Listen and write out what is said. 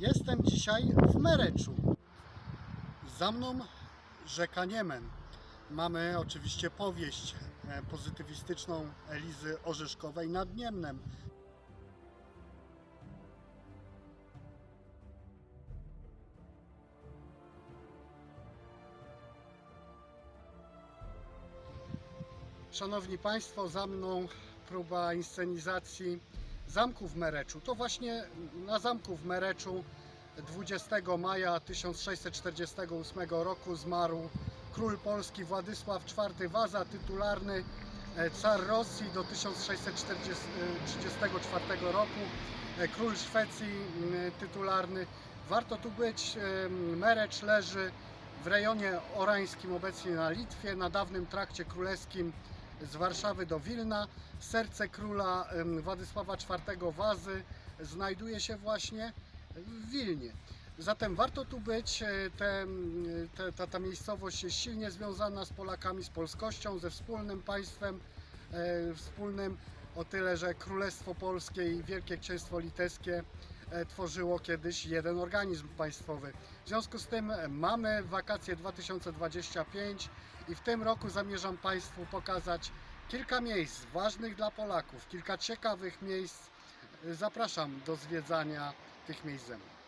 Jestem dzisiaj w Mereczu. Za mną rzeka Niemen. Mamy oczywiście powieść e, pozytywistyczną Elizy Orzeszkowej nad Niemnem. Szanowni Państwo, za mną próba inscenizacji Zamku w Mereczu. To właśnie na Zamku w Mereczu 20 maja 1648 roku zmarł król Polski Władysław IV Waza, tytularny e, car Rosji do 1634 roku, e, król Szwecji tytularny. Warto tu być. e, Merecz leży w rejonie orańskim, obecnie na Litwie, na dawnym trakcie królewskim z Warszawy do Wilna. Serce króla Władysława IV Wazy znajduje się właśnie w Wilnie. Zatem warto tu być. E, Te, te, ta, ta miejscowość jest silnie związana z Polakami, z polskością, ze wspólnym państwem e, wspólnym. O tyle, że Królestwo Polskie i Wielkie Księstwo Litewskie tworzyło kiedyś jeden organizm państwowy. W związku z tym e, mamy wakacje 2025 i w tym roku zamierzam Państwu pokazać kilka miejsc ważnych dla Polaków, kilka ciekawych miejsc. Zapraszam do zwiedzania tych miejsc ze mną.